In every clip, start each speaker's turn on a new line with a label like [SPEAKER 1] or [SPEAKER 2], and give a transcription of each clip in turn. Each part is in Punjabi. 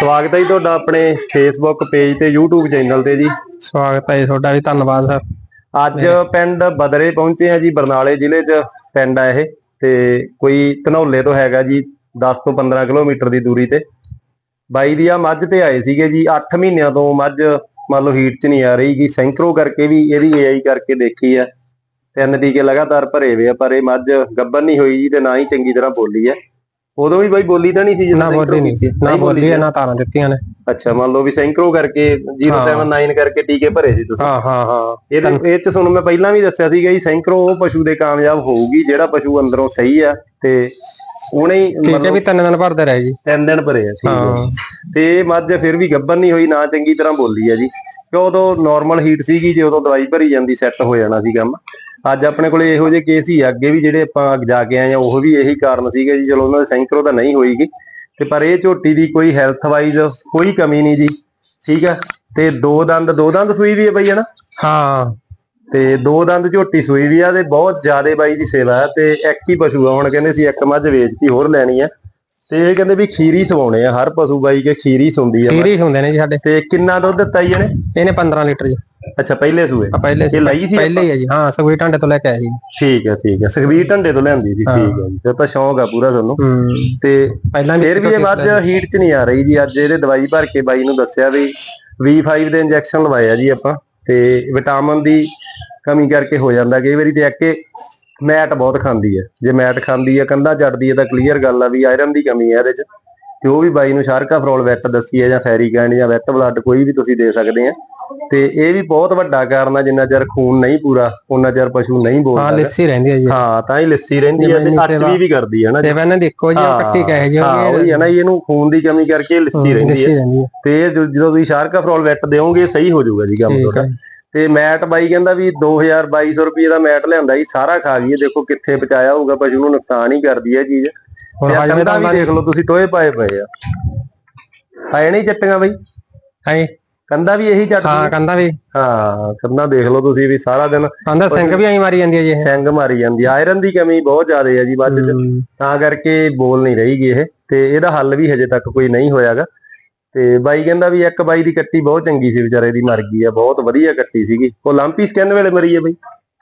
[SPEAKER 1] ਸਵਾਗਤ ਹੈ ਜੀ ਤੁਹਾਡਾ ਆਪਣੇ ਫੇਸਬੁੱਕ ਪੇਜ ਤੇ YouTube ਚੈਨਲ ਤੇ ਜੀ।
[SPEAKER 2] ਸਵਾਗਤ ਹੈ ਜੀ ਤੁਹਾਡਾ ਵੀ ਧੰਨਵਾਦ ਸਰ।
[SPEAKER 1] ਅੱਜ ਪਿੰਡ ਬਦਰੇ ਪਹੁੰਚੇ ਆ ਜੀ ਬਰਨਾਲੇ ਜ਼ਿਲ੍ਹੇ 'ਚ ਪਿੰਡ ਆ ਇਹ ਤੇ ਕੋਈ ਧਨੌਲੇ ਤੋਂ ਹੈਗਾ ਜੀ 10 ਤੋਂ 15 ਕਿਲੋਮੀਟਰ ਦੀ ਦੂਰੀ ਤੇ। ਬਾਈ ਦੀ ਆ ਮੱਝ ਤੇ ਆਏ ਸੀਗੇ ਜੀ 8 ਮਹੀਨਿਆਂ ਤੋਂ ਮੱਝ ਮੰਨ ਲਓ ਹੀਟ 'ਚ ਨਹੀਂ ਆ ਰਹੀ ਗੀ ਸੈਂਕਰੋ ਕਰਕੇ ਵੀ ਇਹਦੀ AI ਕਰਕੇ ਦੇਖੀ ਆ। ਤਿੰਨ ਟੀਕੇ ਲਗਾਤਾਰ ਭਰੇ ਹੋਏ ਆ ਪਰ ਇਹ ਮੱਝ ਗੱਬਨ ਨਹੀਂ ਹੋਈ ਜੀ ਤੇ ਨਾ ਹੀ ਚੰਗੀ ਤਰ੍ਹਾਂ ਬੋਲੀ ਆ। ਉਦੋਂ ਵੀ ਬਾਈ ਬੋਲੀ ਤਾਂ ਨਹੀਂ ਸੀ
[SPEAKER 2] ਨਾ ਬੋਲੀ ਨਹੀਂ
[SPEAKER 1] ਕੀਤੀ?
[SPEAKER 2] ਨਾ ਬੋਲੀ
[SPEAKER 1] ਸੀ?
[SPEAKER 2] ਹੈ ਨਾ ਤਾਰਾਂ ਦਿੱਤੀਆਂ ਨੇ।
[SPEAKER 1] ਅੱਛਾ ਮੰਨ ਲਓ ਵੀ ਸੈਂਕਰੋ ਕਰਕੇ 079 ਕਰਕੇ ਟੀਕੇ ਭਰੇ ਸੀ ਤੁਸੀਂ।
[SPEAKER 2] ਹਾਂ ਹਾਂ ਹਾਂ।
[SPEAKER 1] ਇਹਦੇ ਇਹ ਚ ਤੁਹਾਨੂੰ ਮੈਂ ਪਹਿਲਾਂ ਵੀ ਦੱਸਿਆ ਸੀਗਾ ਜੀ ਸੈਂਕਰੋ ਉਹ ਪਸ਼ੂ ਦੇ ਕਾਮਯਾਬ ਹੋਊਗੀ ਜਿਹੜਾ ਪਸ਼ੂ ਅੰਦਰੋਂ ਸਹੀ ਆ ਤੇ ਉਹਨੇ
[SPEAKER 2] ਟੀਕੇ ਵੀ ਤਿੰਨ ਦਿਨ ਭਰਦੇ ਰਹੇ ਜੀ।
[SPEAKER 1] ਤਿੰਨ ਦਿਨ ਭਰੇ ਆ ਠੀਕ ਹੈ। ਤੇ ਮੱਝ ਫਿਰ ਵੀ ਗੱਬਨ ਨਹੀਂ ਹੋਈ ਨਾ ਚੰਗੀ ਤਰ੍ਹਾਂ ਬੋਲੀ ਆ ਜੀ। ਕਿਉਂ ਉਦੋਂ ਨਾਰਮਲ ਹੀਟ ਸੀਗੀ ਜੇ ਉਦੋਂ ਦਵਾਈ ਭਰੀ ਜਾਂਦੀ ਸੈੱਟ ਹੋ ਜਾਣਾ ਸੀ ਕੰਮ। ਅੱਜ ਆਪਣੇ ਕੋਲੇ ਇਹੋ ਜਿਹੇ ਕੇਸ ਹੀ ਆ, ਅੱਗੇ ਵੀ ਜਿਹੜੇ ਆਪਾਂ ਜਾ ਕੇ ਆਏ ਆ ਉਹ ਵੀ ਇਹੀ ਕਾਰਨ ਸੀਗਾ ਜੀ ਚਲੋ ਉਹਨਾਂ ਦੇ ਸੈਂਕਰੋ ਤਾਂ ਨਹੀਂ ਹੋਈਗੀ ਤੇ ਪਰ ਇਹ ਝੋਟੀ ਦੀ ਕੋਈ ਹੈਲਥ ਵਾਈਜ਼ ਕੋਈ ਕਮੀ ਨਹੀਂ ਜੀ ਠੀਕ ਆ? ਤੇ ਦੋ ਦੰਦ ਦੋ ਦੰਦ ਸੂਈ ਵੀ ਹੈ ਬਈ ਹਨਾ?
[SPEAKER 2] ਹਾਂ।
[SPEAKER 1] ਤੇ ਦੋ ਦੰਦ ਝੋਟੀ ਸੂਈ ਵੀ ਆ ਤੇ ਬਹੁਤ ਜ਼ਿਆਦੇ ਬਾਈ ਦੀ ਸੇਵਾ ਹੈ ਤੇ ਇੱਕ ਹੀ ਪਸ਼ੂ ਆ ਹੁਣ ਕਹਿੰਦੇ ਸੀ ਇੱਕ ਮੱਝ ਵੇਚਤੀ ਹੋਰ ਲੈਣੀ ਆ। ਤੇ ਇਹ ਕਹਿੰਦੇ ਵੀ ਖੀਰੀ ਸਵਾਉਣੇ ਆ ਹਰ ਪਸ਼ੂ ਬਾਈ ਕੇ ਖੀਰੀ ਸੁੰਦੀ ਆ।
[SPEAKER 2] ਸੀਰੀਜ਼ ਹੁੰਦੇ ਨੇ ਜੀ ਸਾਡੇ।
[SPEAKER 1] ਤੇ ਕਿੰਨਾ ਦੁੱਧ ਦਿੱਤਾ ਜੀ ਇਹਨੇ?
[SPEAKER 2] ਇਹਨੇ 15 ਲੀਟਰ ਜੀ।
[SPEAKER 1] ਅੱਛਾ ਪਹਿਲੇ ਸੂਏ?
[SPEAKER 2] ਆ ਪਹਿਲੇ
[SPEAKER 1] ਇਹ ਲਈ ਸੀ
[SPEAKER 2] ਪਹਿਲੇ ਹੀ ਹੈ ਜੀ। ਹਾਂ ਸਗੋਈ ਢਾਂਡੇ ਤੋਂ ਲੈ ਕੇ ਆਏ ਜੀ
[SPEAKER 1] ਠੀਕ ਹੈ ਠੀਕ ਹੈ ਸੁਖਵੀਰ ਢੰਡੇ ਤੋਂ ਲਿਆਂਦੀ ਸੀ। ਠੀਕ ਹੈ ਜੀ। ਫਿਰ ਤਾਂ ਸ਼ੌਂਕ ਆ ਪੂਰਾ ਤੁਹਾਨੂੰ।
[SPEAKER 2] ਹੂੰ।
[SPEAKER 1] ਤੇ
[SPEAKER 2] ਪਹਿਲਾਂ ਵੀ
[SPEAKER 1] ਫਿਰ ਵੀ ਇਹ ਮੱਝ ਹੀਟ 'ਚ ਨਹੀਂ ਆ ਰਹੀ ਜੀ। ਅੱਜ ਇਹਦੇ ਦਵਾਈ ਭਰ ਕੇ ਬਾਈ ਨੂੰ ਦੱਸਿਆ ਵੀ V5 ਦੇ ਇੰਜੈਕਸ਼ਨ ਲਵਾਏ ਆ ਜੀ ਆਪਾਂ। ਤੇ ਵਿਟਾਮਿਨ ਦੀ ਕਮੀ ਕਰਕੇ ਹੋ ਜਾਂਦਾ। ਕਈ ਵਾਰੀ ਤੇ ਅੱਕੇ ਮੈਟ ਬਹੁਤ ਖਾਂਦੀ ਹੈ ਜੇ ਮੈਟ ਖਾਂਦੀ ਹੈ ਕੰਧਾ ਚੜਦੀ ਹੈ ਤਾਂ ਕਲੀਅਰ ਗੱਲ ਆ ਵੀ ਆਇਰਨ ਦੀ ਕਮੀ ਹੈ ਇਹਦੇ 'ਚ। ਤੇ ਉਹ ਵੀ ਬਾਈ ਨੂੰ ਸ਼ਾਰਕਾ ਫਰੋਲ ਵੈਟ ਦੱਸੀ ਹੈ ਜਾਂ ਫੈਰੀਕੈਂਡ ਜਾਂ ਵੈਟ ਬਲੱਡ ਕੋਈ ਵੀ ਤੁਸੀਂ ਦੇ ਸਕਦੇ ਆ। ਤੇ ਇਹ ਵੀ ਬਹੁਤ ਵੱਡਾ ਕਾਰਨ ਆ ਜਿੰਨਾ ਚਿਰ ਖੂਨ ਨਹੀਂ ਪੂਰਾ ਉਹਨਾਂ ਚਿਰ ਪਸ਼ੂ ਨਹੀਂ
[SPEAKER 2] ਹਾਂ
[SPEAKER 1] ਬੋਲਦਾ
[SPEAKER 2] ਲਿੱਸੀ ਰਹਿੰਦੀ ਹੈ ਜੀ।
[SPEAKER 1] ਹਾਂ ਤਾਂ ਹੀ ਲੱਸੀ ਰਹਿੰਦੀ ਹੈ ਤੇ
[SPEAKER 2] ਜਿਵੇਂ
[SPEAKER 1] ਅੱਚ ਵੀ ਵੀ ਕਰਦੀ ਹੈ ਨਾ
[SPEAKER 2] ਸੇਵਾ ਨੇ ਦੇਖੋ ਜੀ ਕੱਟੀ ਕਹੇ ਜੀ
[SPEAKER 1] ਹਾਂ ਉਹੀ ਹੈ ਨਾ ਇਹਨੂੰ ਖੂਨ ਦੀ ਕਮੀ ਕਰਕੇ ਲੱਸੀ ਰਹਿੰਦੀ ਹੈ
[SPEAKER 2] ਹੈ
[SPEAKER 1] ਤੇ ਜਦੋਂ ਤੁਸੀਂ ਸ਼ਾਰਕਾ ਫਰੋਲ ਵੈਟ ਦਿਓਗੇ ਸਹੀ ਹੋ ਜਾਊਗਾ ਜੀ ਕੰਮ ਤੁਹਾਡਾ।
[SPEAKER 2] ਹੈ
[SPEAKER 1] ਤੇ ਮੈਟ ਬਾਈ ਕਹਿੰਦਾ ਵੀ 2000 2200 ਰੁਪਏ ਦਾ ਮੈਟ ਲਿਆਂਦਾ ਜੀ ਸਾਰਾ ਖਾ ਗਈ ਹੈ। ਦੇਖੋ ਕਿੱਥੇ ਪਚਾਇਆ ਹੋਊਗਾ ਪਸ਼ੂ ਨੂੰ ਨੁਕਸਾਨ ਹੀ ਕਰਦੀ ਹੈ ਚੀਜ਼।
[SPEAKER 2] ਹੁਣ
[SPEAKER 1] ਤੇ ਆਹ
[SPEAKER 2] ਹਜੇ
[SPEAKER 1] ਕੰਧਾਂ ਵੀ ਦੇਖ ਲਓ ਤੁਸੀਂ ਟੋਏ ਪਾਏ ਪਏ ਆ। ਆਏ ਨਹੀਂ ਚੱਟੀਆਂ ਬਾਈ?
[SPEAKER 2] ਹਾਂ
[SPEAKER 1] ਕੰਧਾ ਵੀ ਇਹੀ ਚੱਟ
[SPEAKER 2] ਹਾਂ ਕਹਿੰਦਾ ਵੀ।
[SPEAKER 1] ਹਾਂ ਕੰਧਾਂ ਦੇਖ ਲਓ ਤੁਸੀਂ ਵੀ ਸਾਰਾ ਦਿਨ
[SPEAKER 2] ਕਹਿੰਦਾ ਸਿੰਘ ਵੀ ਆਈ ਮਾਰੀ ਜਾਂਦੀ ਹੈ ਜੀ ਇਹ।
[SPEAKER 1] ਸਿੰਗ ਮਾਰੀ ਜਾਂਦੀ ਆਇਰਨ ਦੀ ਕਮੀ ਬਹੁਤ ਜ਼ਿਆਦਾ ਹੈ ਜੀ ਮੱਝ 'ਚ।
[SPEAKER 2] ਹੂੰ।
[SPEAKER 1] ਤਾਂ ਕਰਕੇ ਬੋਲ ਨਹੀਂ ਰਹੀਗੀ ਇਹ। ਤੇ ਇਹਦਾ ਹੱਲ ਵੀ ਹਜੇ ਤੱਕ ਕੋਈ ਨਹੀਂ ਹੋਇਆਗਾ। ਤੇ ਬਾਈ ਕਹਿੰਦਾ ਵੀ ਇੱਕ ਬਾਈ ਦੀ ਕੱਟੀ ਬਹੁਤ ਚੰਗੀ ਸੀ ਵਿਚਾਰੇ ਦੀ ਮਰ ਗਈ ਆ ਬਹੁਤ ਵਧੀਆ ਕੱਟੀ ਸੀਗੀ। ਉਹ ਲਾਂਪੀ ਸਕੈਨ ਵੇਲੇ ਮਰੀ ਹੈ ਬਈ।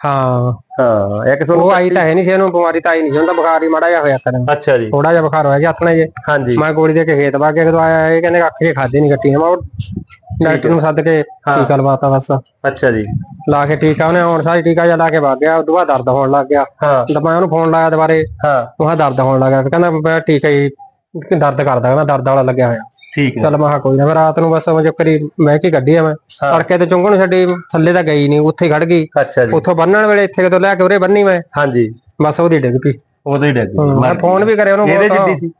[SPEAKER 2] ਹਾਂ।
[SPEAKER 1] ਹਾਂ ਇੱਕ
[SPEAKER 2] ਉਹ
[SPEAKER 1] ਸੌ
[SPEAKER 2] ਆਈ ਤਾਂ ਹੈ ਨਹੀਂ ਸੀ ਇਹਨੂੰ ਬਿਮਾਰੀ ਤਾਂ ਆਈ ਨਹੀਂ ਸੀ। ਉਹਦਾ ਬੁਖਾਰ ਹੀ ਮਾੜਾ ਜਿਹਾ ਹੋਇਆ ਕਰਨ
[SPEAKER 1] ਅੱਛਾ ਜੀ।
[SPEAKER 2] ਥੋੜਾ ਜਿਹਾ ਬੁਖਾਰ ਹੋਇਆ ਜੀ ਹੱਥ ਨਾਲ ਜੇ
[SPEAKER 1] ਹਾਂਜੀ।
[SPEAKER 2] ਮੈਂ ਗੋਲੀ ਦੇ ਕੇ ਖੇਤ ਵਾ ਕੇ ਜਦੋਂ ਆਇਆ ਇਹ ਕਹਿੰਦੇ ਅੱਖ ਖਾਦੇ ਨਹੀਂ ਕੱਟੀ। ਮੈਂ ਉਹ ਡਾਕਟਰ ਨੂੰ ਸੱਦ ਕੇ ਟੀਕਾ ਲਵਾਤਾ ਬਸ।
[SPEAKER 1] ਅੱਛਾ ਜੀ।
[SPEAKER 2] ਲਾ ਕੇ ਟੀਕਾ ਉਹਨੇ ਹੁਣ ਸਾਰੀ ਟੀਕਾ ਜਿਹਾ ਲਾ ਕੇ ਵਗ ਗਿਆ ਉਦੋਂ ਬਾਅਦ ਦਰਦ ਹੋਣ ਲੱਗ ਗਿਆ।
[SPEAKER 1] ਹਾਂ।
[SPEAKER 2] ਤਾਂ ਮੈਂ ਉਹਨੂੰ ਫੋਨ ਲਾਇਆ ਦੁਬਾਰੇ
[SPEAKER 1] ਹਾਂ।
[SPEAKER 2] ਉਹ ਦਰਦ ਹੋਣ ਲੱਗ ਕਹਿੰਦਾ ਮੈਂ ਟੀਕਾ ਹੀ ਦਰਦ ਕਰਦਾ ਕਹਿੰਦਾ ਦਰਦ ਵਾਲਾ ਲੱਗਿਆ ਹੋਇਆ।
[SPEAKER 1] ਠੀਕ ਹੈ।
[SPEAKER 2] ਚੱਲ ਮੈਂ ਕਿਹਾ ਕੋਈ ਨਾ ਫਿਰ ਰਾਤ ਨੂੰ ਬਸ ਮੈਂ ਜੋ ਕਰੀ ਮੈਂ ਕੀ ਕੱਢੀ ਆ ਮੈਂ।
[SPEAKER 1] ਹਾਂ।
[SPEAKER 2] ਤੜਕੇ ਤੇ ਚੁੰਗਣ ਛੱਡੀ ਥੱਲੇ ਤਾਂ ਗਈ ਨਹੀਂ ਉੱਥੇ ਹੀ ਖੜ ਗਈ।
[SPEAKER 1] ਅੱਛਾ ਜੀ।
[SPEAKER 2] ਉੱਥੋਂ ਬੰਨਣ ਵੇਲੇ ਇੱਥੇ ਕਿਤੋਂ ਲੈ ਕੇ ਉਰੇ ਬੰਨੀ ਮੈਂ।
[SPEAKER 1] ਹਾਂਜੀ।
[SPEAKER 2] ਬਸ ਉਹਦੀ ਡਿੱਗ ਪਈ।
[SPEAKER 1] ਉਹਦੇ ਡੱਗ
[SPEAKER 2] ਮੈਂ ਫੋਨ ਵੀ ਕਰਿਆ ਉਹਨੂੰ
[SPEAKER 1] ਇਹਦੇ ਜਿੱਡੀ ਸੀ?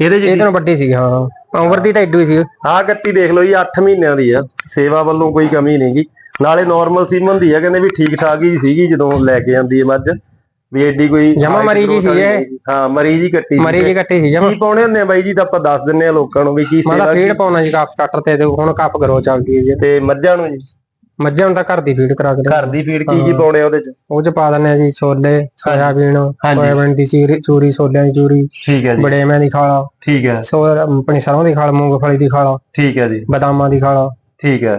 [SPEAKER 1] ਇਹਦੇ
[SPEAKER 2] ਇਹ
[SPEAKER 1] ਜਿੱਡੀ
[SPEAKER 2] ਤਾਂ ਵੱਡੀ ਸੀ ਹਾਂ। ਉਮਰ ਦੀ ਤਾਂ ਹੀ ਸੀ।
[SPEAKER 1] ਆਹ ਕੱਟੀ ਦੇਖ ਲਓ ਜੀ 8 ਮਹੀਨਿਆਂ ਦੀ ਆ। ਸੇਵਾ ਵੱਲੋਂ ਕੋਈ ਕਮੀ ਨਹੀਂਗੀ ਨਾਲੇ ਨਾਰਮਲ ਸੀਮਨ ਦੀ ਆ ਕਹਿੰਦੇ ਵੀ ਠੀਕ ਠਾਕ ਹੀ ਸੀਗੀ ਜਦੋਂ ਲੈ ਕੇ ਜਾਂਦੀ ਹੈ ਮੱਝ। ਵੀ ਐਡੀ ਕੋਈ
[SPEAKER 2] ਜਮਾਂ ਹੀ
[SPEAKER 1] growth
[SPEAKER 2] ਸੀ ਇਹ।
[SPEAKER 1] ਨਹੀਂ। ਹਾਂ ਮਰੀਜ਼ ਹੀ ਕੱਟੀ।
[SPEAKER 2] ਮਰੀ ਜੀ ਕੱਟੀ ਸੀ ਜਮਾ।
[SPEAKER 1] ਕੀ ਪਾਉਣੇ ਹੁੰਦੇ ਆ ਬਾਈ ਜੀ ਤਾਂ ਆਪਾਂ ਦੱਸ ਦਿੰਨੇ ਆ ਲੋਕਾਂ ਨੂੰ ਵੀ ਕੀ
[SPEAKER 2] ਮੈਂ
[SPEAKER 1] ਸੇਵਾ
[SPEAKER 2] ਤਾਂ ਫੀਡ ਪਾਉਣਾ ਜੀ ਕਾਫ ਸਟਾਰਟਰ ਤੇ ਹੁਣ ਕੱਪ ਗਰੋ ਚੱਲਦੀ ਜੀ।
[SPEAKER 1] ਤੇ ਮੱਝਾਂ ਨੂੰ ਜੀ।
[SPEAKER 2] ਮੱਝਾਂ ਤਾਂ ਘਰ ਦੀ ਫੀਡ ਕਰਾ ਕੇ।
[SPEAKER 1] ਘਰ ਦੀ ਫੀਡ ਕੀ ਕੀ ਪਾਉਣੇ ਉਹਦੇ ਚ?
[SPEAKER 2] ਉਹ ਚ ਪਾ ਦਿੰਦੇ ਆ ਜੀ ਛੋਲੇ ਸੋਇਆਬੀਨ। ਸੋਇਆਬੀਨ ਦੀ ਚੀਰੀ ਚੂਰੀ ਛੋਲਿਆਂ ਦੀ ਚੂਰੀ
[SPEAKER 1] ਠੀਕ ਹੈ ਜੀ।
[SPEAKER 2] ਬੜੇਮਿਆਂ ਦੀ ਖਾਲਾ
[SPEAKER 1] ਠੀਕ ਹੈ।
[SPEAKER 2] ਸੋ ਆਪਣੀ ਸਰੋਂ ਦੀ ਖਾਲ ਮੂੰਗਫਲੀ ਦੀ ਖਾਲਾ
[SPEAKER 1] ਠੀਕ ਹੈ ਜੀ।
[SPEAKER 2] ਬਦਾਮਾਂ ਦੀ ਖਾਲਾ
[SPEAKER 1] ਠੀਕ ਹੈ।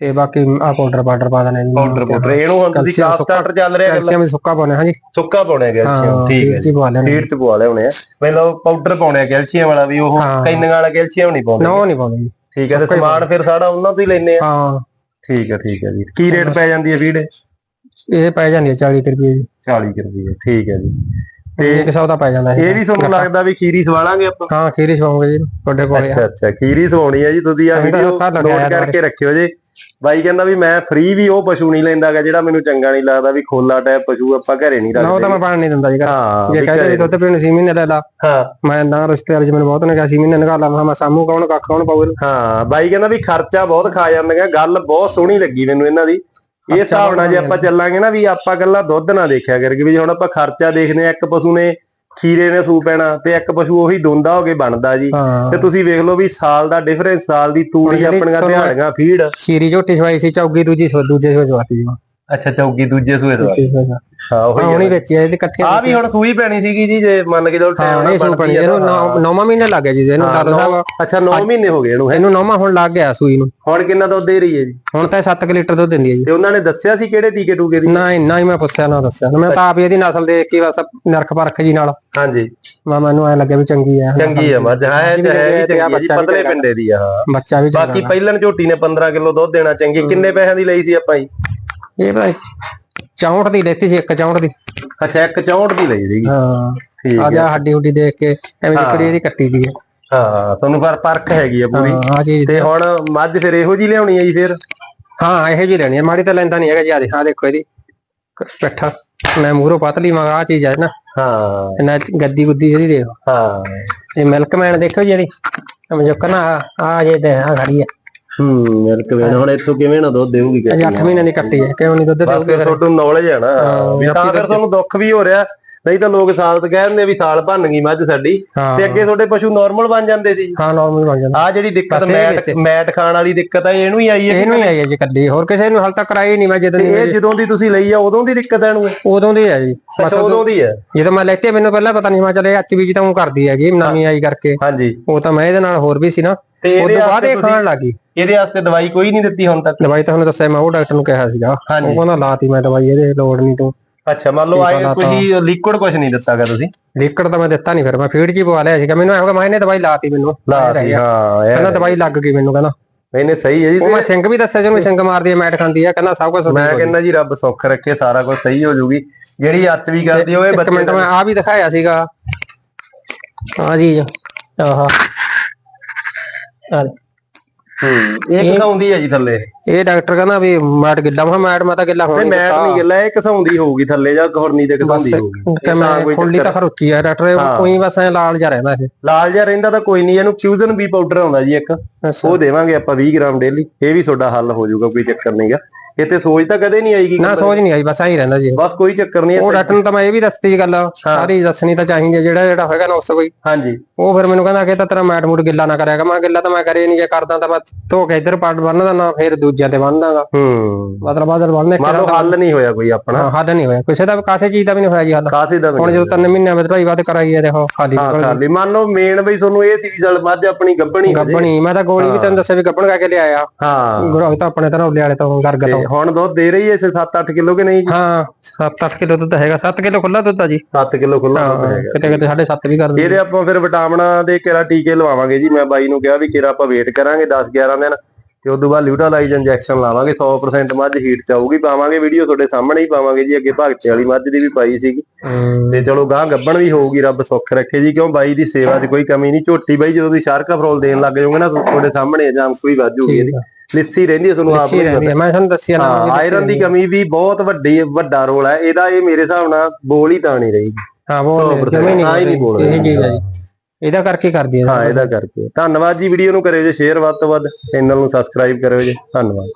[SPEAKER 2] ਤੇ ਬਾਕੀ ਆ ਪਾਊਡਰ ਪਾਊਡਰ ਪਾ ਦਿੰਦੇ ਆ ਜੀ।
[SPEAKER 1] ਪਾਊਡਰ ਪਾਊਡਰ ਇਹਨੂੰ ਹੁਣ ਤੁਸੀਂ ਕਾਫ ਸਟਾਰਟਰ ਚੱਲ ਰਿਹਾ
[SPEAKER 2] ਕੈਲਸ਼ੀਅਮ ਵੀ ਸੁੱਕਾ ਪਾਉਣੇ ਹਾਂਜੀ।
[SPEAKER 1] ਸੁੱਕਾ ਪਾਉਣੇ ਕੈਲਸ਼ੀਅਮ। ਠੀਕ ਹੈ ਫੀਡ ਚ ਪਵਾ ਲਿਆਉਣੇ ਆ। ਮਤਲਬ ਪਾਊਡਰ ਪਾਉਣੇ ਆ ਕੈਲਸ਼ੀਅਮ ਵਾਲਾ ਵੀ ਉਹ
[SPEAKER 2] ਹਾਂ।
[SPEAKER 1] ਕੈਨੀਆਂ ਵਾਲਾ ਕੈਲਸ਼ੀਅਮ ਨਹੀਂ ਪਾਉਂਦੇ।
[SPEAKER 2] ਨਾ ਨਹੀਂ ਪਾਉਂਦੇ
[SPEAKER 1] ਠੀਕ ਹੈ ਤੇ ਸਮਾਨ ਫਿਰ ਸਾਡਾ ਉਹਨਾਂ ਤੋਂ ਹੀ ਲੈਨੇ ਆ।
[SPEAKER 2] ਹਾਂ।
[SPEAKER 1] ਠੀਕ ਹੈ ਠੀਕ ਹੈ ਜੀ। ਕੀ ਰੇਟ ਪੈ ਜਾਂਦੀ ਹੈ ਫੀਡ
[SPEAKER 2] ਇਹ ਪੈ ਜਾਂਦੀ ਹੈ 40 ਕੁ ਰੁਪਏ ਜੀ।
[SPEAKER 1] 40 ਰੁਪਏ ਠੀਕ ਹੈ ਜੀ।
[SPEAKER 2] ਤੇ 100 ਦਾ ਪੈ ਜਾਂਦਾ
[SPEAKER 1] ਇਹ ਵੀ ਤੁਹਾਨੂੰ ਲੱਗਦਾ ਵੀ ਖੀਰੀ ਸਵਾਲਾਂਗੇ ਆਪਾਂ?
[SPEAKER 2] ਹਾਂ ਖੀਰੀ ਸਵਾਉਂਗੇ ਜੀ ਤੁਹਾਡੇ ਕੋਲ
[SPEAKER 1] ਅੱਛਾ ਅੱਛਾ ਖੀਰੀ ਸਵਾਉਣੀ ਹੈ ਜੀ ਤੁਸੀਂ ਆ ਵੀਡੀਓ ਨੋਟ ਕਰਕੇ ਰੱਖਿਓ ਜੇ। ਬਾਈ ਕਹਿੰਦਾ ਵੀ ਮੈਂ ਫ੍ਰੀ ਵੀ ਉਹ ਪਸ਼ੂ ਨਹੀਂ ਲੈਂਦਾਗਾ ਜਿਹੜਾ ਮੈਨੂੰ ਚੰਗਾ ਨਹੀਂ ਲੱਗਦਾ ਵੀ ਖੋਲਾ ਟਾਈਪ ਪਸ਼ੂ ਆਪਾਂ ਘਰੇ ਨਹੀਂ
[SPEAKER 2] ਨਾ ਉਹ ਤਾਂ
[SPEAKER 1] ਰੱਖਦੇ।
[SPEAKER 2] ਮੈਂ ਪਾਣ ਨਹੀਂ ਦਿੰਦਾ ਜੀ।
[SPEAKER 1] ਹਾਂ
[SPEAKER 2] ਜੇ ਕਹਿੰਦੇ ਦੁੱਧ ਪੀਣ ਸੀ ਮਹੀਨੇ ਲੈ ਲਾ।
[SPEAKER 1] ਹਾਂ।
[SPEAKER 2] ਮੈਂ ਨਾ ਰਿਸ਼ਤੇਦਾਰ ਜੀ ਮੈਨੂੰ ਬਹੁਤ ਨੇ ਕਿਹਾ ਸੀ ਮਹੀਨੇ ਨਿਕਾਲ ਲਾ ਮੈਂ ਸਾਮੂ ਕੌਣ ਕੱਖ ਕੌਣ ਪਾਉ
[SPEAKER 1] ਹਾਂ ਬਾਈ ਕਹਿੰਦਾ ਵੀ ਖਰਚਾ ਬਹੁਤ ਖਾ ਜਾਂਦੀਆਂ ਗੱਲ ਬਹੁਤ ਸੋਹਣੀ ਲੱਗੀ ਮੈਨੂੰ ਇਹਨਾਂ ਦੀ। ਇਹ ਹਿਸਾਬ ਨਾਲ ਜੇ ਆਪਾਂ ਚੱਲਾਂਗੇ ਨਾ ਵੀ ਆਪਾਂ ਗੱਲਾਂ ਦੁੱਧ ਨਾ ਦੇਖਿਆ ਕਰਕੇ ਵੀ ਜੇ ਹੁਣ ਆਪਾਂ ਖਰਚਾ ਦੇਖਦੇ ਆ ਇੱਕ ਪਸ਼ੂ ਨੇ ਖੀਰੇ ਨੇ ਸੂ ਪੈਣਾ ਤੇ ਇੱਕ ਪਸ਼ੂ ਉਹੀ ਦੋਂਦਾ ਹੋ ਕੇ ਬਣਦਾ ਜੀ। ਤੇ ਤੁਸੀਂ ਵੇਖ ਲਓ ਵੀ ਸਾਲ ਦਾ ਡਿਫਰੈਂਸ ਸਾਲ ਦੀ ਤੂੜੀ ਆਪਣੀਆਂ ਦਿਹਾੜੀਆਂ ਫੀਡ।
[SPEAKER 2] ਖੀਰੀ ਝੋਟੀ ਸਵਾਈ ਸੀ ਚੌਗੀ ਦੂਜੀ ਸੋ ਦੂਜੇ ਸੋ ਜਵਾਤੀ ਜੀ
[SPEAKER 1] ਅੱਛਾ ਚੌਗੀ ਦੂਜੇ ਸੂਏ
[SPEAKER 2] ਦਾ
[SPEAKER 1] ਹਾਂ
[SPEAKER 2] ਹਾਂ ਹੁਣੀ
[SPEAKER 1] ਉਹੀ
[SPEAKER 2] ਵੇਚੀ ਆ ਇਹਦੀ ਇਕੱਠੀ
[SPEAKER 1] ਆ ਵੀ ਹੁਣ ਸੂਈ ਪੈਣੀ ਸੀਗੀ ਜੀ ਜੇ ਮੰਨ ਕੇ ਚਲੋ
[SPEAKER 2] ਹਾਂ
[SPEAKER 1] ਟਾਈਮ
[SPEAKER 2] ਇਹ ਸੂ ਪਣੀ ਇਹਨੂੰ ਨੌ- ਨੌਵਾਂ ਮਹੀਨੇ ਲੱਗ ਗਿਆ ਜੀ ਇਹਨੂੰ ਡਾਲਰ ਸਾਹਿਬ
[SPEAKER 1] ਅੱਛਾ 9 ਮਹੀਨੇ ਹੋ ਗਏ ਇਹਨੂੰ। ਹੈਂ?
[SPEAKER 2] ਇਹਨੂੰ ਨੌਵਾਂ ਹੁਣ ਲੱਗ ਗਿਆ ਸੂਈ ਨੂੰ।
[SPEAKER 1] ਹੁਣ ਕਿੰਨਾ ਦੁੱਧ ਦੇ ਰਹੀ ਹੈ ਜੀ?
[SPEAKER 2] ਹੁਣ ਤਾਂ 7 ਲਿਟਰ ਦੁੱਧ ਦਿੰਦੀ ਹੈ ਜੀ।
[SPEAKER 1] ਤੇ ਉਹਨਾਂ ਨੇ ਦੱਸਿਆ ਸੀ ਕਿਹੜੇ ਟੀਕੇ ਟੂਕੇ ਦੀ?
[SPEAKER 2] ਨਾ ਇੰਨਾ ਹੀ ਮੈਂ ਪੁੱਛਿਆ ਨਾ ਦੱਸਿਆ। ਮੈਂ ਤਾਂ ਆਪ ਹੀ ਇਹਦੀ ਨਸਲ ਦੇਖ ਕੇ ਬਸ ਨਰਖ ਪਰਖ ਜੀ ਨਾਲ।
[SPEAKER 1] ਹਾਂਜੀ।
[SPEAKER 2] ਮੈਂ ਮੈਨੂੰ ਐ ਲੱਗਿਆ ਵੀ ਚੰਗੀ ਹੈ।
[SPEAKER 1] ਚੰਗੀ ਹੈ ਮੱਝ। ਹੈ ਤੇ ਹੈ ਵੀ ਚੰਗੀ ਹੈ ਜੀ ਪਤਲੇ ਪਿੰਡੇ ਦੀ ਆ ਹਾਂ।
[SPEAKER 2] ਬੱਚਾ ਵੀ ਚੰਗਾ
[SPEAKER 1] ਬਾਕੀ ਪਹਿਲਣ ਝੋਟੀ ਨੇ 15 ਕਿਲੋ ਦੁੱਧ ਦੇਣਾ ਚੰਗੀ। ਕਿੰਨੇ ਪੈਸਿਆਂ ਦੀ ਲਈ ਸੀ ਆਪਾਂ ਜੀ?
[SPEAKER 2] ਇਹ ਪਤਾ 64 ਦੀ ਲੈਤੀ ਸੀ ਇੱਕ 64 ਦੀ।
[SPEAKER 1] ਅੱਛਾ ਇੱਕ 64 ਦੀ ਲਈ ਸੀਗੀ।
[SPEAKER 2] ਹਾਂ।
[SPEAKER 1] ਠੀਕ
[SPEAKER 2] ਆ ਜਾ ਹੱਡੀ ਹੁੱਡੀ ਦੇਖ ਕੇ ਐਵੇਂ ਜਿਕੜੀ ਇਹਦੀ ਕੱਟੀ ਦੀ ਹੈ
[SPEAKER 1] ਹਾਂ ਤੁਹਾਨੂੰ ਪਰ ਪਰਖ ਹੈਗੀ ਆ ਪੂਰੀ।
[SPEAKER 2] ਹਾਂ ਆ ਚੀਜ਼
[SPEAKER 1] ਤੇ ਹੁਣ ਮੱਝ ਫਿਰ ਇਹੋ ਜੀ ਲਿਆਉਣੀ ਹੈ ਜੀ ਫਿਰ?
[SPEAKER 2] ਹਾਂ ਇਹੋ ਜੀ ਲੈਣੀ ਹੈ ਮਾੜੀ ਤਾਂ ਲੈਂਦਾ ਨਹੀਂ ਹੈਗਾ ਜੀ ਆ ਦੇਖ ਆ ਦੇਖੋ ਇਹਦੀ। ਪੱਠਾ। ਮੈਂ ਮੂਹਰੋਂ ਪਤਲੀ ਮਗਰ ਆ ਚੀਜ਼ ਹੈ ਨਾ।
[SPEAKER 1] ਹਾਂ।
[SPEAKER 2] ਇਹਨਾਂ ਗੱਦੀ ਗੁੱਦੀ ਇਹਦੀ ਦੇਖੋ।
[SPEAKER 1] ਹਾਂ।
[SPEAKER 2] ਇਹ ਮਿਲਕਮੈਨ ਦੇਖੋ ਜੀ ਇਹਦੀ। ਮੈਂ ਜੋ ਕਹਣਾ ਆ ਜੇ ਤੇ ਆ ਖੜੀ ਹੈ
[SPEAKER 1] ਹੂੰ ਮਿਲਕ ਵੇਣ ਹੁਣ ਇੱਥੋਂ ਕਿਵੇਂ ਨਾ ਦੁੱਧ ਦੇਊਗੀ
[SPEAKER 2] ਅਜੇ 8 ਮਹੀਨੇ ਦੀ ਕੱਟੀ ਹੈ। ਕਿਉਂ ਨਹੀਂ ਦੁੱਧ
[SPEAKER 1] ਬਸ
[SPEAKER 2] ਦੇਊਗੀ
[SPEAKER 1] ਫਿਰ ਤੁਹਾਨੂੰ ਨੌਲੇਜ ਹੈ ਨਾ। ਵੀ ਤਾਂ ਫਿਰ ਤੁਹਾਨੂੰ ਦੁੱਖ ਵੀ ਹੋ ਰਿਹਾ। ਨਹੀਂ ਤਾਂ ਲੋਕ ਸਾਲ ਤੇ ਕਹਿ ਦਿੰਦੇ ਵੀ ਸਾਲ ਭੰਨ ਗਈ ਮੱਝ ਸਾਡੀ।
[SPEAKER 2] ਹਾਂ।
[SPEAKER 1] ਤੇ ਅੱਗੇ ਤੁਹਾਡੇ ਪਸ਼ੂ ਨਾਰਮਲ ਬਣ ਜਾਂਦੇ ਸੀ।
[SPEAKER 2] ਹਾਂ ਨਾਰਮਲ ਬਣ ਜਾਂਦਾ।
[SPEAKER 1] ਆ ਜਿਹੜੀ ਦਿੱਕਤ
[SPEAKER 2] ਬਸ ਇਹ
[SPEAKER 1] ਮੈਟ
[SPEAKER 2] ਵਿੱਚ-
[SPEAKER 1] ਮੈਟ ਖਾਣ ਵਾਲੀ ਦਿੱਕਤ ਆ ਇਹਨੂੰ ਹੀ ਆਈ ਹੈ
[SPEAKER 2] ਇਹਨੂੰ ਹੀ ਆਈ ਹੈ ਜੀ ਕੱਲੀ ਹੋਰ ਕਿਸੇ ਨੂੰ ਹਾਲ ਤੱਕ ਕਰਾਈ ਨਹੀਂ ਮੈਂ ਜਦੋਂ ਦੀ
[SPEAKER 1] ਇਹ ਜਦੋਂ ਦੀ ਤੁਸੀਂ ਲਈ ਆ ਉਦੋਂ ਦੀ ਦਿੱਕਤ ਹੈ ਇਹਨੂੰ?
[SPEAKER 2] ਉਦੋਂ ਦੀ ਹੈ ਜੀ।
[SPEAKER 1] ਅੱਛਾ ਉਦੋਂ ਦੀ ਹੈ
[SPEAKER 2] ਜਦੋਂ ਮੈਂ ਲੈਤੇ ਮੈਨੂੰ ਪਹਿਲਾਂ ਪਤਾ ਨਹੀਂ ਮੈਂ ਚਲੇ ਐਚ ਵੀ ਤਾਂ ਉਹ ਕਰਦੀ ਹੈਗੀ ਨਵੀਂ ਆਈ ਕਰਕੇ।
[SPEAKER 1] ਹਾਂਜੀ।
[SPEAKER 2] ਉਹ ਤਾਂ ਮੈਂ ਇਹਦੇ ਨਾਲ ਹੋਰ ਵੀ ਸੀ ਨਾ।
[SPEAKER 1] ਤੇ ਇਹਦੇ
[SPEAKER 2] ਤੋਂ ਬਾਅਦ ਇਹ ਖਾਣ ਲੱਗੀ
[SPEAKER 1] ਇਹਦੇ ਵਾਸਤੇ ਦਵਾਈ ਕੋਈ ਨਹੀਂ ਦਿੱਤੀ ਹੁਣ ਤੱਕ?
[SPEAKER 2] ਦਵਾਈ ਤਾਂ ਉਹਨੇ ਦੱਸਿਆ ਮੈਂ ਉਹ ਡਾਕਟਰ ਨੂੰ ਕਿਹਾ ਸੀਗਾ। ਉਹ ਕਹਿੰਦਾ ਲਾਤੀ ਮੈਂ ਦਵਾਈ ਇਹਦੇ ਲੋੜ ਨਹੀਂ ਤੂੰ।
[SPEAKER 1] ਅੱਛਾ ਮੰਨ ਲਓ ਆਏ ਕੋਈ ਲਿਕੁਇਡ ਕੁਝ ਨਹੀਂ ਦਿੱਤਾਗਾ ਤੁਸੀਂ?
[SPEAKER 2] ਲਿਕੜ ਤਾਂ ਮੈਂ ਦਿੱਤਾ ਨਹੀਂ ਫਿਰ ਮੈਂ ਫੀਡ ਜੀ ਪਵਾ ਲਿਆ ਸੀਗਾ। ਮੈਨੂੰ ਇਹੋ ਮੈਂ ਇਹਨੇ ਦਵਾਈ ਲਾਤੀ ਮੈਨੂੰ।
[SPEAKER 1] ਲਾਤੀ ਹਾਂ
[SPEAKER 2] ਕਹਿੰਦਾ ਦਵਾਈ ਲੱਗ ਗਈ ਮੈਨੂੰ ਕਹਿੰਦਾ।
[SPEAKER 1] ਇਹਨੇ ਸਹੀ ਹੈ ਜੀ
[SPEAKER 2] ਉਹ ਮੈਂ ਸਿੰਘ ਵੀ ਦੱਸਿਆ ਜਿਹਨੂੰ ਸਿੰਘ ਮਾਰਦੀ ਹੈ ਮੈਟ ਖਾਂਦੀ ਹੈ ਕਹਿੰਦਾ ਸਭ ਕੁਝ
[SPEAKER 1] ਮੈਂ ਕਹਿੰਦਾ ਜੀ ਰੱਬ ਸੁੱਖ ਰੱਖੇ ਸਾਰਾ ਕੁਝ ਸਹੀ ਹੋ ਜੂਗੀ। ਜਿਹੜੀ ਅੱਚ ਵੀ ਕਰਦੀ
[SPEAKER 2] ਇੱਕ
[SPEAKER 1] ਬੱਚੇ
[SPEAKER 2] ਮੈਂ ਆ ਵੀ ਦਿਖਾਇਆ ਸੀਗਾ। ਆ ਜੀ। ਆਹਾ। ਆ ਲੈ।
[SPEAKER 1] ਹੂੰ ਇਹ ਕਸਾਉਂਦੀ ਹੈ ਜੀ ਥੱਲੇ।
[SPEAKER 2] ਇਹ ਡਾਕਟਰ ਕਹਿੰਦਾ ਵੀ ਮੈਟ ਗਿੱਲਾ। ਮੈਂ ਮੈਟ ਮੈਂ ਤਾਂ ਗਿੱਲਾ ਹੋਣੀ
[SPEAKER 1] ਮੈਟ ਨਹੀਂ ਗੱਲਾਂ ਇਹ ਕਸਾਉਂਦੀ ਹੋਊਗੀ ਥੱਲੇ ਜਾਂ ਖੁਰਨੀ ਤੇ ਕਸਾਉਂਦੀ ਹੋਊਗੀ।
[SPEAKER 2] ਕਿ ਮੈਂ
[SPEAKER 1] ਕੋਈ
[SPEAKER 2] ਖੁੱਲੀ ਤਾਂ ਖਰੁੱਚੀ ਹੈ ਡਾਕਟਰ ਕੋਈ ਬਸ ਐ ਲਾਲ ਜਾ ਰਹਿੰਦਾ ਇਹ।
[SPEAKER 1] ਲਾਲ ਜਿਹਾ ਰਹਿੰਦਾ ਤਾਂ ਕੋਈ ਨਹੀਂ ਇਹਨੂੰ ਫਿਊਜ਼ਨ ਬੀ ਪਾਊਡਰ ਆਉਂਦਾ ਜੀ ਇੱਕ। ਉਹ ਦੇਵਾਂਗੇ ਆਪਾਂ 20 ਗ੍ਰਾਮ ਡੇਲੀ ਇਹ ਵੀ ਤੁਹਾਡਾ ਹੱਲ ਹੋ ਜਾਊਗਾ ਕੋਈ ਚੱਕਰ ਨਹੀਂਗਾ ਇੱਥੇ ਸੋਚ ਤਾਂ ਕਦੇ ਨਹੀਂ ਆਏਗੀ
[SPEAKER 2] ਨਾ ਸੋਚ ਨਹੀਂ ਆਈ ਬਸ ਐਂ ਰਹਿੰਦਾ ਜੀ।
[SPEAKER 1] ਬਸ ਕੋਈ ਚੱਕਰ ਨਹੀਂ
[SPEAKER 2] ਉਹ ਡਾਕਟਰ ਨੂੰ ਤਾਂ ਮੈਂ ਇਹ ਵੀ ਦੱਸਤੀ ਗੱਲ ਸਾਰੀ ਦੱਸਣੀ ਤਾਂ ਚਾਹੀਦੀ ਹੈ ਜਿਹੜਾ ਜਿਹੜਾ ਹੋਏਗਾ ਨੁਕਸ ਕੋਈ।
[SPEAKER 1] ਹਾਂਜੀ।
[SPEAKER 2] ਉਹ ਫਿਰ ਮੈਨੂੰ ਕਹਿੰਦਾ ਕਿ ਤਾਂ ਤੇਰਾ ਮੈਟ ਮੂਟ ਗਿੱਲਾ ਨਾ ਕਰਿਆਗਾ ਮੈਂ ਗਿੱਲਾ ਤਾਂ ਮੈਂ ਕਰੇ ਨਹੀਂ ਜੇ ਕਰਦਾ ਤਾਂ ਮੈਂ ਧੋ ਕੇ ਇੱਧਰ ਪੱਟ ਬੰਨਦਾ ਨਾ ਫਿਰ ਦੂਜਿਆਂ ਤੇ ਬੰਨਦਾਗਾ
[SPEAKER 1] ਹੂੰ।
[SPEAKER 2] ਬਦਲ ਬਦਲ ਬੰਨਨੇ
[SPEAKER 1] ਲਓ ਹੱਲ ਨਹੀਂ ਹੋਇਆ ਕੋਈ ਆਪਣਾ।
[SPEAKER 2] ਹੱਲ ਨਹੀਂ ਹੋਇਆ। ਕਿਸੇ ਦਾ ਕਾਸੇ ਚੀਜ਼ ਦਾ ਵੀ ਨਹੀਂ ਹੋਇਆ ਜੀ ਹੱਲ।
[SPEAKER 1] ਕਾਸੇ ਦਾ
[SPEAKER 2] ਹੁਣ। ਜਦੋਂ ਤਿੰਨ ਮਹੀਨਿਆਂ ਵਿੱਚ ਢਾਈ ਵਾਰ ਕਰਾਈ ਹੈ ਦੇਖੋ ਖਾਲੀ
[SPEAKER 1] ਖਾਲੀ। ਮੰਨ ਲਓ ਮੇਨ ਬਈ ਤੁਹਾਨੂੰ ਇਹ ਸੀ ਚਲ ਮੱਝ ਆਪਣੀ ਜੇ।
[SPEAKER 2] ਗੱਬਣੀ ਮੈਂ ਤਾਂ ਗੋਲੀ ਵੀ ਤੈਨੂੰ ਦੱਸਿਆ ਵੀ ਗੱਬਣ ਕਰਕੇ ਲਿਆਇਆ।
[SPEAKER 1] ਹਾਂ।
[SPEAKER 2] ਗੁਰੂ ਤਾਂ ਆਪਣੇ ਤਰ੍ਹਾਂ ਲਿਆਲੇ ਤੋਂ ਗਰਗ ਤੋਂ
[SPEAKER 1] ਹੁਣ ਦੁੱਧ ਦੇ ਰਹੀ ਹੈ ਇਸੇ 7-8 ਕਿਲੋ ਕਿ ਨਹੀਂ ਜੀ?
[SPEAKER 2] ਹਾਂ 7-8 ਕਿਲੋ ਦੁੱਧ ਹੈਗਾ। 7 ਕਿਲੋ ਖੁੱਲਾ ਦੁੱਧ ਆ ਜੀ।
[SPEAKER 1] 7 ਕਿਲੋ ਖੁੱਲਾ ਦੁੱਧ ਹੈਗਾ।
[SPEAKER 2] ਕਿਤੇ ਕਿਤੇ 7.5 ਵੀ ਕਰ ਦਿੰਦੇ।
[SPEAKER 1] ਇਹਦੇ ਆਪਾਂ ਫਿਰ ਵਿਟਾਮਿਨਾਂ ਦੇ ਕਿਹੜਾ ਟੀਕੇ ਲਵਾਵਾਂਗੇ ਜੀ? ਮੈਂ ਬਾਈ ਨੂੰ ਕਿਹਾ ਵੀ ਕਿਹੜਾ ਆਪਾਂ ਵੇਟ ਕਰਾਂਗੇ 10 11 ਦਿਨ। ਤੇ ਉਦੋਂ ਬਾਅਦ ਲਿਊਟਾਲਾਈਜ਼ ਇੰਜੈਕਸ਼ਨ ਲਾਵਾਂਗੇ 100% ਮੱਝ ਹੀਟ ਚ ਆਊਗੀ ਪਾਵਾਂਗੇ ਵੀਡੀਓ ਤੁਹਾਡੇ ਸਾਹਮਣੇ ਹੀ ਪਾਵਾਂਗੇ ਜੀ ਅੱਗੇ ਭਗਤੇ ਵਾਲੀ ਮੱਝ ਦੀ ਵੀ ਪਾਈ ਸੀਗੀ। ਤੇ ਚਲੋ ਗਾਂ ਗੱਬਣ ਵੀ ਹੋਊਗੀ ਰੱਬ ਸੁੱਖ ਰੱਖੇ ਜੀ ਕਿਉਂ ਬਾਈ ਦੀ ਸੇਵਾ 'ਚ ਕੋਈ ਕਮੀ ਨਹੀਂ ਝੋਟੀ ਬਾਈ ਜਦੋਂ ਦੀ ਸ਼ਾਰਕਾ ਫਰੋਲ ਦੇਣ ਲੱਗ ਜਾਓਗੇ ਨਾ ਤੁਹਾਡੇ ਸਾਹਮਣੇ ਜਾਮ ਕੋਈ ਵਾਜੂਗੀ ਇਹਦੀ। ਲਿੱਸੀ ਰਹਿੰਦੀ ਹੈ ਤੁਹਾਨੂੰ ਆਪ ਨੂੰ
[SPEAKER 2] ਮੈਂ ਤੁਹਾਨੂੰ ਦੱਸਿਆ ਨਾ
[SPEAKER 1] ਆਇਰਨ ਦੀ ਕਮੀ ਵੀ ਬਹੁਤ ਵੱਡੀ ਵੱਡਾ ਰੋਲ ਹੈ ਇਹਦਾ ਇਹ ਮੇਰੇ ਹਿਸਾਬ ਨਾਲ ਬੋਲ ਹੀ ਤਾਂ ਨਹੀਂ ਰਹੀ।
[SPEAKER 2] ਹਾਂ
[SPEAKER 1] 100%
[SPEAKER 2] ਜਮੇ ਨਹੀਂ
[SPEAKER 1] ਬੋਲ
[SPEAKER 2] ਇਹ ਚੀਜ਼ ਹੈ ਜੀ। ਇਹਦਾ ਕਰਕੇ ਕਰਦੇ ਹੈ।
[SPEAKER 1] ਹਾਂ, ਇਹਦਾ ਕਰਕੇ। ਧੰਨਵਾਦ ਜੀ ਵੀਡੀਓ ਨੂੰ ਕਰਿਓ ਜੇ ਸ਼ੇਅਰ ਵੱਧ ਤੋਂ ਵੱਧ ਚੈਨਲ ਨੂੰ ਸਬਸਕ੍ਰਾਈਬ ਕਰਿਓ ਜੀ। ਧੰਨਵਾਦ।